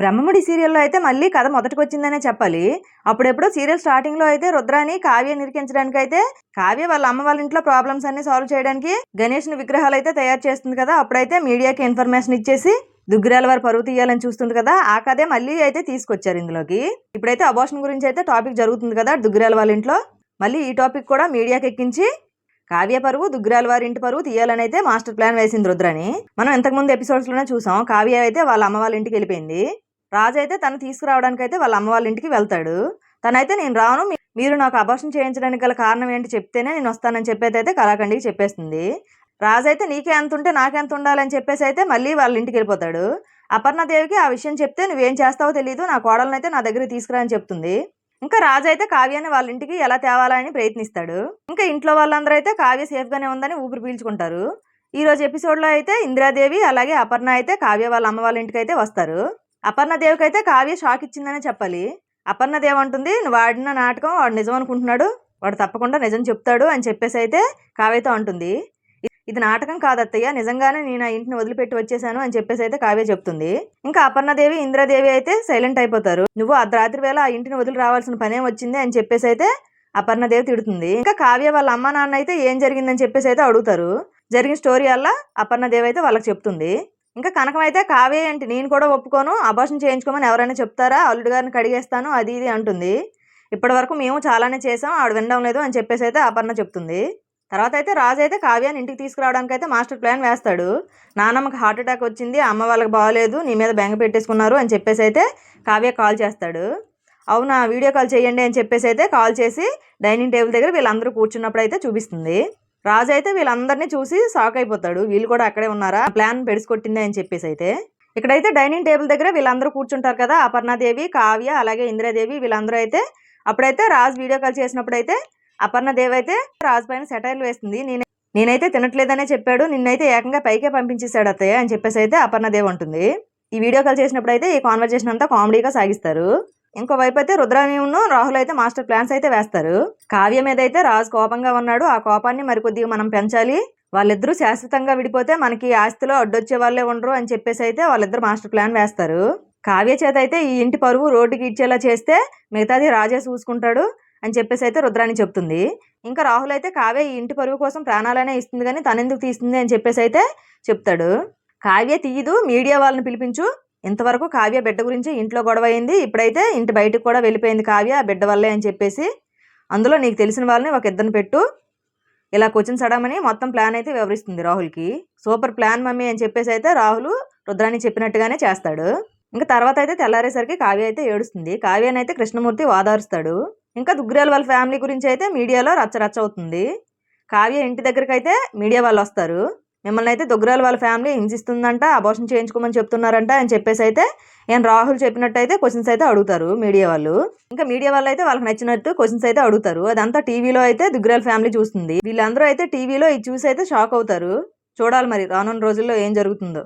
బ్రహ్మముడి సీరియల్లో అయితే మళ్ళీ కథ మొదటికి వచ్చిందనే చెప్పాలి. అప్పుడెప్పుడో సీరియల్ స్టార్టింగ్లో అయితే రుద్రాని కావ్య నిరికించడానికి అయితే కావ్య వాళ్ళ అమ్మ వాళ్ళ ఇంట్లో ప్రాబ్లమ్స్ అన్ని సాల్వ్ చేయడానికి గణేష్ని విగ్రహాలు అయితే తయారు చేస్తుంది కదా అప్పుడైతే మీడియాకి ఇన్ఫర్మేషన్ ఇచ్చేసి దుగ్గిరాల వారు పరువు తీయాలని చూస్తుంది కదా ఆ కథే మళ్ళీ అయితే తీసుకొచ్చారు ఇందులోకి. ఇప్పుడైతే అబోషన్ గురించి అయితే టాపిక్ జరుగుతుంది కదా దుగ్గిరాల వాళ్ళ ఇంట్లో. మళ్ళీ ఈ టాపిక్ కూడా మీడియాకి ఎక్కించి కావ్య పరువు దుగ్గిరాల వారి ఇంటి పరువు తీయాలని అయితే మాస్టర్ ప్లాన్ వేసింది రుద్రని. మనం ఇంతకుముందు ఎపిసోడ్స్లోనే చూసాం కావ్య అయితే వాళ్ళ అమ్మ వాళ్ళ ఇంటికి వెళ్ళిపోయింది. రాజు అయితే తను తీసుకురావడానికి అయితే వాళ్ళ అమ్మ వాళ్ళ ఇంటికి వెళ్తాడు. తనైతే నేను రాను మీరు నాకు అబార్షన్ చేయించడానికి గల కారణం ఏంటి చెప్తేనే నేను వస్తానని చెప్పేది అయితే కళాఖండికి చెప్పేస్తుంది. రాజు అయితే నీకే ఎంత ఉంటే నాకెంత ఉండాలని చెప్పేసి అయితే మళ్ళీ వాళ్ళ ఇంటికి వెళ్ళిపోతాడు. అపర్ణదేవికి ఆ విషయం చెప్తే నువ్వేం చేస్తావో తెలియదు నా కోడలను అయితే నా దగ్గర తీసుకురా అని చెప్తుంది. ఇంకా రాజు అయితే కావ్యాన్ని వాళ్ళ ఇంటికి ఎలా తేవాలని ప్రయత్నిస్తాడు. ఇంకా ఇంట్లో వాళ్ళందరూ అయితే కావ్య సేఫ్గానే ఉందని ఊపిరి పీల్చుకుంటారు. ఈ రోజు అయితే ఇందిరాదేవి అలాగే అపర్ణ అయితే కావ్య వాళ్ళ అమ్మ వాళ్ళ ఇంటికి అయితే వస్తారు. అపర్ణదేవికి అయితే కావ్య షాక్ ఇచ్చిందనే చెప్పాలి. అపర్ణదేవి అంటుంది నువ్వు ఆడిన నాటకం వాడు నిజం అనుకుంటున్నాడు వాడు తప్పకుండా నిజం చెప్తాడు అని చెప్పేసి అయితే కావ్యతో అంటుంది. ఇది నాటకం కాదత్తయ్య నిజంగానే నేను ఆ ఇంటిని వదిలిపెట్టి వచ్చేసాను అని చెప్పేసి అయితే కావ్య చెప్తుంది. ఇంకా అపర్ణదేవి ఇంద్రదేవి అయితే సైలెంట్ అయిపోతారు. నువ్వు అర్ధరాత్రి వేళ ఆ ఇంటిని వదిలి రావాల్సిన పనేం వచ్చింది? అని చెప్పేసి అయితే అపర్ణదేవి తిడుతుంది. ఇంకా కావ్య వాళ్ళ అమ్మ నాన్న అయితే ఏం జరిగిందని చెప్పేసి అయితే అడుగుతారు. జరిగిన స్టోరీ వల్ల అపర్ణదేవి అయితే వాళ్ళకి చెప్తుంది. ఇంకా కనకం అయితే కావ్య ఏంటి? నేను కూడా ఒప్పుకోను. అబార్షన్ చేయించుకోమని ఎవరైనా చెప్తారా? అల్లుడు గారిని కడిగేస్తాను. అది ఇది అంటుంది. ఇప్పటి వరకు మేము చాలానే చేసాం ఆవిడ వినడం లేదు అని చెప్పేసి అయితే అపర్ణ చెప్తుంది. తర్వాత అయితే రాజు అయితే కావ్యాన్ని ఇంటికి తీసుకురావడానికి అయితే మాస్టర్ ప్లాన్ వేస్తాడు. నానమ్మకి హార్ట్ అటాక్ వచ్చింది. అమ్మ వాళ్ళకి బాగాలేదు. నీ మీద బెంగ పెట్టేసుకున్నారు అని చెప్పేసి అయితే కావ్య కాల్ చేస్తాడు. అవునా వీడియో కాల్ చేయండి అని చెప్పేసి అయితే కాల్ చేసి డైనింగ్ టేబుల్ దగ్గర వీళ్ళందరూ కూర్చున్నప్పుడు అయితే చూపిస్తుంది. రాజు అయితే వీళ్ళందరినీ చూసి షాక్ అయిపోతాడు. వీళ్ళు కూడా అక్కడే ఉన్నారా? ప్లాన్ పెడిసికొట్టింది అని చెప్పేసి అయితే. ఇక్కడైతే డైనింగ్ టేబుల్ దగ్గర వీళ్ళందరూ కూర్చుంటారు కదా. అపర్ణాదేవి కావ్య అలాగే ఇందిరాదేవి వీళ్ళందరూ అయితే. అప్పుడైతే రాజు వీడియో కాల్ చేసినప్పుడు అయితే అపర్ణదేవి అయితే రాజు పైన సెటైర్లు వేస్తుంది నేను నేనైతే తినట్లేదనే చెప్పాడు. నిన్నైతే ఏకంగా పైకే పంపించేశాడు అత్తయ్య అని చెప్పేసి అయితే అపర్ణదేవి ఉంటుంది ఈ వీడియో కాల్ చేసినప్పుడు అయితే ఈ కాన్వర్జేషన్ అంతా కామెడీగా సాగిస్తారు. ఇంకోవైపు అయితే రుద్రామీను రాహుల్ అయితే మాస్టర్ ప్లాన్స్ అయితే వేస్తారు. కావ్య మీద అయితే రాజు కోపంగా ఉన్నాడు. ఆ కోపాన్ని మరి కొద్దిగా మనం పెంచాలి. వాళ్ళిద్దరూ శాశ్వతంగా విడిపోతే మనకి ఆస్తిలో అడ్డొచ్చే వాళ్ళే ఉండరు అని చెప్పేసి అయితే వాళ్ళిద్దరు మాస్టర్ ప్లాన్ వేస్తారు. కావ్య చేత అయితే ఈ ఇంటి పరువు రోడ్డుకి ఇచ్చేలా చేస్తే మిగతాది రాజే చూసుకుంటాడు అని చెప్పేసి అయితే రుద్రాణి చెప్తుంది. ఇంకా రాహుల్ అయితే కావ్య ఈ ఇంటి పరువు కోసం ప్రాణాలనే ఇస్తుంది కానీ తనెందుకు తీస్తుంది అని చెప్పేసి అయితే చెప్తాడు. కావ్య తీయదు మీడియా వాళ్ళని పిలిపించు ఇంతవరకు కావ్య బిడ్డ గురించి ఇంట్లో గొడవ అయింది ఇప్పుడైతే ఇంటి బయటకు కూడా వెళ్ళిపోయింది కావ్య బిడ్డ వల్లే అని చెప్పేసి. అందులో నీకు తెలిసిన వాళ్ళని ఒక ఇద్దరిని పెట్టు. ఇలా క్వశ్చన్స్ అడమని మొత్తం ప్లాన్ అయితే వివరిస్తుంది రాహుల్కి. సూపర్ ప్లాన్ మమ్మీ అని చెప్పేసి అయితే రాహుల్ రుద్రాని చెప్పినట్టుగానే చేస్తాడు. ఇంకా తర్వాత అయితే తెల్లారేసరికి కావ్య అయితే ఏడుస్తుంది. కావ్యని అయితే కృష్ణమూర్తి వాదారుస్తాడు ఇంకా దుగ్గురాల వాళ్ళ ఫ్యామిలీ గురించి అయితే మీడియాలో రచ్చ రచ్చ అవుతుంది. కావ్య ఇంటి దగ్గరికి అయితే మీడియా వాళ్ళు వస్తారు. మిమ్మల్ని అయితే దుగ్గిరాల వాళ్ళ ఫ్యామిలీ హింసిస్తుందంట అబోషన్ చేయించుకోమని చెప్తున్నారంట అని చెప్పేసి అయితే ఏం రాహుల్ చెప్పినట్టు అయితే క్వశ్చన్స్ అయితే అడుగుతారు మీడియా వాళ్ళు. ఇంకా మీడియా వాళ్ళు అయితే వాళ్ళకి నచ్చినట్టు క్వశ్చన్స్ అయితే అడుగుతారు. అదంతా టీవీలో అయితే దుగ్రాల ఫ్యామిలీ చూస్తుంది. వీళ్ళందరూ అయితే టీవీలో ఇది చూసి అయితే షాక్ అవుతారు. చూడాలి మరి రానున్న రోజుల్లో ఏం జరుగుతుందో.